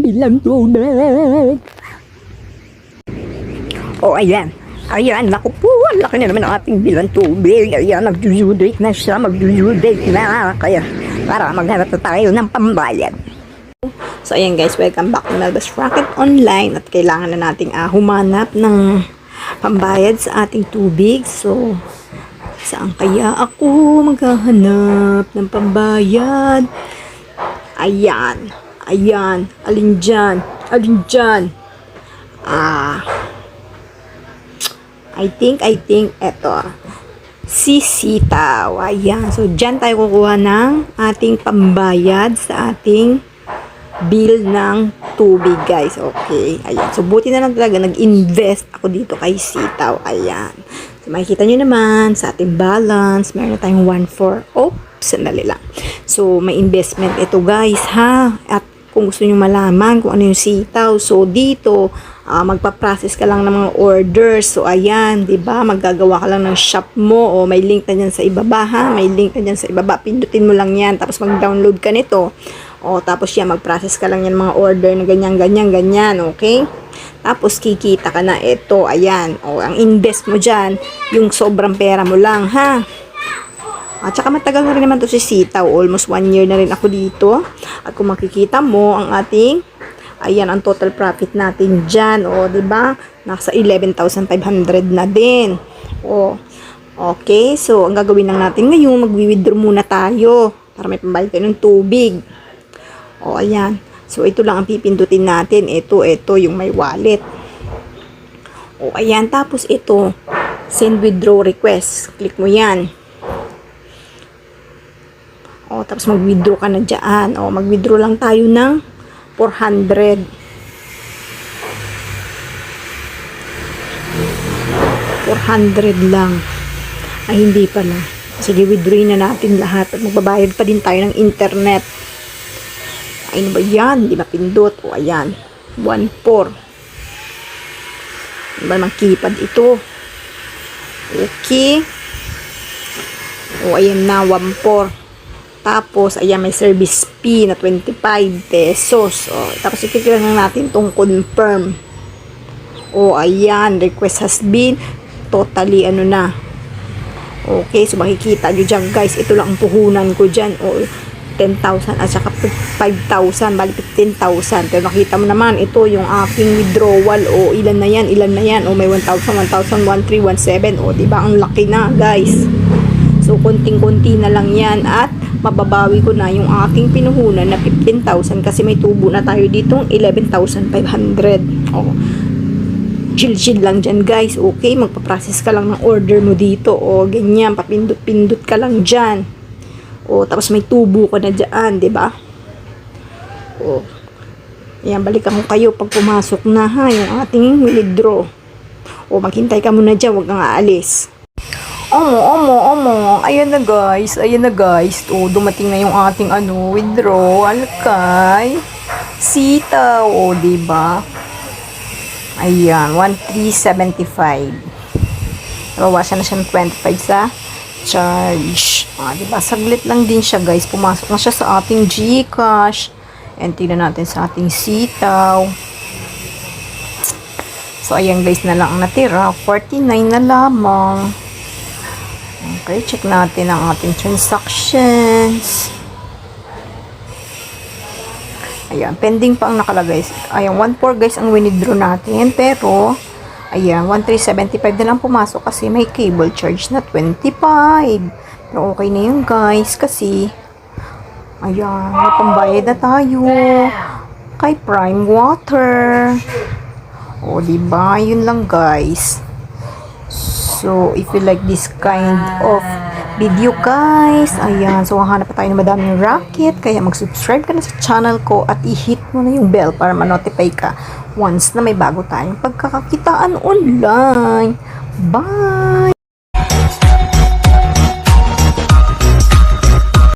bilang tubig. O, ayan. Ayan, naku po, ang laki na naman ang ating bilang tubig. Ayan, mag-due na siya, mag-due na. Kaya, para maghanap na tayo ng pambayad. So, ayan guys, welcome back to Melba's Rocket Online at kailangan na nating ah, humanap ng pambayad sa ating tubig. So, saan kaya ako maghahanap ng pambayad? Ayan, ayan, alin dyan, alin dyan. Ah, I think, I think, eto. Si Sitaw. Ayan. So, dyan tayo kukuha ng ating pambayad sa ating bill ng tubig, guys. Okay. Ayan. So, buti na lang talaga nag-invest ako dito kay Sitaw. Ayan. So, makikita nyo naman sa ating balance, meron na tayong 1-4. Oops, sandali lang. So, may investment ito, guys, ha? At kung gusto nyo malaman kung ano yung sitaw. So, dito, ah, magpa-process ka lang ng mga orders. So, ayan, di ba Maggagawa ka lang ng shop mo o may link na dyan sa ibaba, ha? May link na dyan sa ibaba. Pindutin mo lang yan. Tapos, mag-download ka nito. O, tapos yan, mag-process ka lang yan mga order na ganyan, ganyan, ganyan. Okay? Tapos, kikita ka na ito. Ayan. O, ang invest mo dyan, yung sobrang pera mo lang, ha? At saka matagal na rin naman to si Sitaw. Almost one year na rin ako dito. At kung makikita mo, ang ating, ayan, ang total profit natin dyan. O, ba Nasa 11,500 na din. O, okay. So, ang gagawin lang natin ngayon, magwi-withdraw muna tayo. Para may pambayad tayo ng tubig. O, ayan. So, ito lang ang pipindutin natin. Ito, ito, yung may wallet. O, ayan. Tapos, ito, send withdraw request. Click mo yan. O, tapos mag-withdraw ka na dyan. O, mag-withdraw lang tayo ng 400. $400 lang. Ay, hindi pala. Sige, withdrawin na natin lahat. At magbabayad pa din tayo ng internet. Ay, ano ba yan? Hindi mapindot. O, ayan. 1.4. Ano ba keypad ito? Okay. O, ayan na. 1.4. Tapos, ayan, may service fee na 25 pesos. O, tapos, ikikita lang natin tong confirm. O, ayan, request has been totally, ano na. Okay, so makikita nyo dyan, guys. Ito lang ang puhunan ko dyan. O, 10,000 at saka 5,000, bali 15,000. Pero makita mo naman, ito yung aking withdrawal. O, ilan na yan, ilan na yan. O, may 1,000, 1,000, 1,3, 1,7. O, diba, ang laki na, guys. So, konting-konti na lang yan at mababawi ko na yung aking pinuhunan na 15,000 kasi may tubo na tayo ditong 11,500. O, chill-chill lang dyan, guys. Okay, magpa-process ka lang ng order mo dito. O, ganyan, papindot-pindot ka lang dyan. O, tapos may tubo ka na dyan, ba? O, Ayan, balikan ko kayo pag pumasok na ha, yung ating withdraw. O, maghintay ka muna dyan, huwag kang aalis. Omo, omo, omo. Ayan na guys. Ayan na guys. O, dumating na yung ating ano, withdrawal kay Sita. O, diba? Ayan, 1,375. Nabawasan na siya ng 25 sa charge. Ah, diba? Saglit lang din siya guys. Pumasok na siya sa ating Gcash. And tignan natin sa ating sitaw. So, ayan guys na lang ang natira. 49 na lamang. Okay, check natin ang ating transactions. Ayan, pending pa ang nakalagay. Ayan, 1.4 guys ang winidraw natin. Pero, ayan, 1.375 na lang pumasok kasi may cable charge na 25. Pero okay na yun guys kasi, ayan, may pambayad na tayo kay Prime Water. O, diba? Yun lang guys. So, if you like this kind of video guys, ayan, so hahanap pa tayo ng madaming racket, kaya mag-subscribe ka na sa channel ko at i-hit mo na yung bell para ma-notify ka once na may bago tayong pagkakakitaan online. Bye!